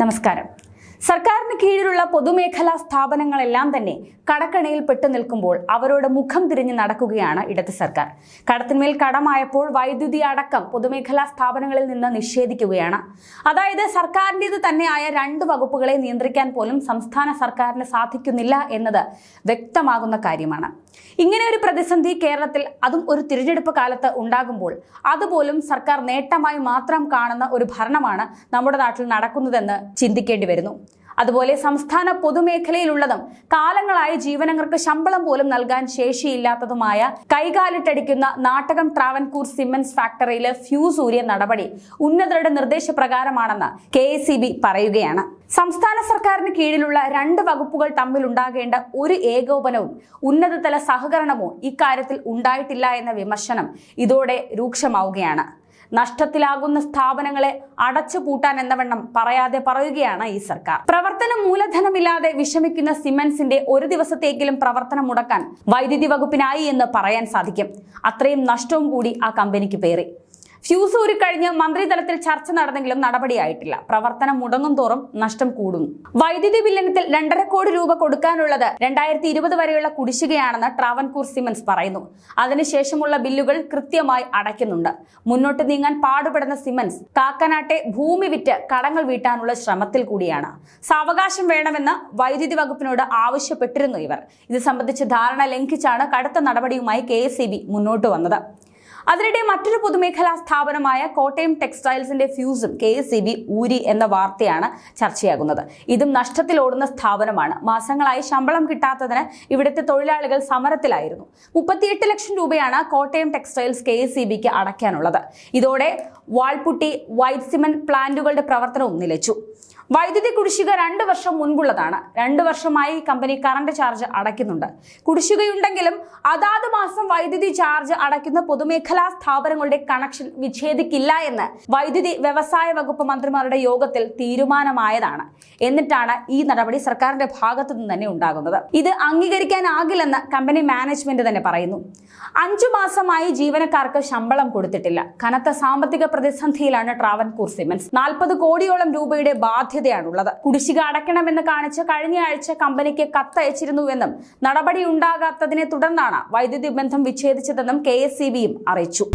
നമസ്കാരം. സർക്കാരിന് കീഴിലുള്ള പൊതുമേഖലാ സ്ഥാപനങ്ങളെല്ലാം തന്നെ കടക്കണയിൽ പെട്ടു നിൽക്കുമ്പോൾ അവരോട് മുഖം തിരിഞ്ഞ് നടക്കുകയാണ് ഇടത് സർക്കാർ. കടത്തിന്മേൽ കടമായപ്പോൾ വൈദ്യുതി അടക്കം പൊതുമേഖലാ സ്ഥാപനങ്ങളിൽ നിന്ന് നിഷേധിക്കുകയാണ്. അതായത് സർക്കാരിന്റെത് തന്നെയായ രണ്ട് വകുപ്പുകളെ നിയന്ത്രിക്കാൻ പോലും സംസ്ഥാന സർക്കാരിന് സാധിക്കുന്നില്ല എന്നത് വ്യക്തമാകുന്ന കാര്യമാണ്. ഇങ്ങനെ ഒരു പ്രതിസന്ധി കേരളത്തിൽ അതും ഒരു തിരഞ്ഞെടുപ്പ് കാലത്ത് ഉണ്ടാകുമ്പോൾ അതുപോലും സർക്കാർ നേട്ടമായി മാത്രം കാണുന്ന ഒരു ഭരണമാണ് നമ്മുടെ നാട്ടിൽ നടക്കുന്നതെന്ന് ചിന്തിക്കേണ്ടി വരുന്നു. അതുപോലെ സംസ്ഥാന പൊതുമേഖലയിലുള്ളതും കാലങ്ങളായി ജീവനങ്ങൾക്ക് ശമ്പളം പോലും നൽകാൻ ശേഷിയില്ലാത്തതുമായ കൈകാലിട്ടടിക്കുന്ന നാട്ടകം ട്രാവൻകൂർ സിമന്റ്സ് ഫാക്ടറിയിലെ ഫ്യൂസ് ഊരിയ നടപടി ഉന്നതരുടെ നിർദ്ദേശപ്രകാരമാണെന്ന് കെ പറയുകയാണ്. സംസ്ഥാന സർക്കാരിന് കീഴിലുള്ള രണ്ട് വകുപ്പുകൾ തമ്മിൽ ഉണ്ടാകേണ്ട ഒരു ഏകോപനവും ഉന്നതതല സഹകരണമോ ഇക്കാര്യത്തിൽ ഉണ്ടായിട്ടില്ല എന്ന വിമർശനം ഇതോടെ രൂക്ഷമാവുകയാണ്. നഷ്ടത്തിലാകുന്ന സ്ഥാപനങ്ങളെ അടച്ചുപൂട്ടാൻ എന്നവണ്ണം പറയാതെ പറയുകയാണ് ഈ സർക്കാർ. പ്രവർത്തന മൂലധനമില്ലാതെ വിഷമിക്കുന്ന സിമൻസിന്റെ ഒരു ദിവസത്തേക്കിലും പ്രവർത്തനം മുടക്കാൻ വൈദ്യുതി വകുപ്പിനായി എന്ന് പറയാൻ സാധിക്കും. അത്രയും നഷ്ടവും കൂടി ആ കമ്പനിക്ക് പേറി. ഫ്യൂസ് ഊരിക്കഴിഞ്ഞ് മന്ത്രിതലത്തിൽ ചർച്ച നടന്നെങ്കിലും നടപടിയായിട്ടില്ല. പ്രവർത്തനം മുടങ്ങും തോറും നഷ്ടം കൂടുന്നു. വൈദ്യുതി ബില്ലിനത്തിൽ രണ്ടര കോടി രൂപ കൊടുക്കാനുള്ളത് രണ്ടായിരത്തി ഇരുപത് വരെയുള്ള കുടിശ്ശികയാണെന്ന് ട്രാവൻകൂർ സിമൻസ് പറയുന്നു. അതിനുശേഷമുള്ള ബില്ലുകൾ കൃത്യമായി അടയ്ക്കുന്നുണ്ട്. മുന്നോട്ട് നീങ്ങാൻ പാടുപെടുന്ന സിമൻസ് കാക്കനാട്ടെ ഭൂമി വിറ്റ് കടങ്ങൾ വീട്ടാനുള്ള ശ്രമത്തിൽ കൂടിയാണ്. സാവകാശം വേണമെന്ന് വൈദ്യുതി വകുപ്പിനോട് ആവശ്യപ്പെട്ടിരുന്നു ഇവർ. ഇത് സംബന്ധിച്ച് ധാരണ ലംഘിച്ചാണ് കടുത്ത നടപടിയുമായി കെ മുന്നോട്ട് വന്നത്. അതിനിടെ മറ്റൊരു പൊതുമേഖലാ സ്ഥാപനമായ കോട്ടയം ടെക്സ്റ്റൈൽസിന്റെ ഫ്യൂസും കെ ഊരി എന്ന വാർത്തയാണ് ചർച്ചയാകുന്നത്. ഇതും നഷ്ടത്തിലോടുന്ന സ്ഥാപനമാണ്. മാസങ്ങളായി ശമ്പളം കിട്ടാത്തതിന് ഇവിടുത്തെ തൊഴിലാളികൾ സമരത്തിലായിരുന്നു. മുപ്പത്തിയെട്ട് ലക്ഷം രൂപയാണ് കോട്ടയം ടെക്സ്റ്റൈൽസ് കെ അടയ്ക്കാനുള്ളത്. ഇതോടെ വാൾപുട്ടി വൈറ്റ് സിമന്റ് പ്ലാന്റുകളുടെ പ്രവർത്തനവും നിലച്ചു. വൈദ്യുതി കുടിശ്ശിക രണ്ട് വർഷം മുൻപുള്ളതാണ്. രണ്ട് വർഷമായി കമ്പനി കറണ്ട് ചാർജ് അടയ്ക്കുന്നുണ്ട്. കുടിശ്ശികയുണ്ടെങ്കിലും അതാത് മാസം വൈദ്യുതി ചാർജ് അടയ്ക്കുന്ന പൊതുമേഖലാ സ്ഥാപനങ്ങളുടെ കണക്ഷൻ വിച്ഛേദിക്കില്ല എന്ന് വൈദ്യുതി വ്യവസായ വകുപ്പ് മന്ത്രിമാരുടെ യോഗത്തിൽ തീരുമാനമായതാണ്. എന്നിട്ടാണ് ഈ നടപടി സർക്കാരിന്റെ ഭാഗത്തു നിന്ന് തന്നെ ഉണ്ടാകുന്നത്. ഇത് അംഗീകരിക്കാനാകില്ലെന്ന് കമ്പനി മാനേജ്മെന്റ് തന്നെ പറയുന്നു. അഞ്ചു മാസമായി ജീവനക്കാർക്ക് ശമ്പളം കൊടുത്തിട്ടില്ല. കനത്ത സാമ്പത്തിക പ്രതിസന്ധിയിലാണ് ട്രാവൻകൂർ സിമന്റ്സ് നാൽപ്പത് കോടിയോളം രൂപയുടെ ബാധ്യതയാണുള്ളത്. കുടിശ്ശിക അടയ്ക്കണമെന്ന് കാണിച്ച് കഴിഞ്ഞ ആഴ്ച കമ്പനിക്ക് കത്തയച്ചിരുന്നുവെന്നും നടപടി ഉണ്ടാകാത്തതിനെ തുടർന്നാണ് വൈദ്യുതി ബന്ധം വിച്ഛേദിച്ചതെന്നും കെ അറിയിച്ചു.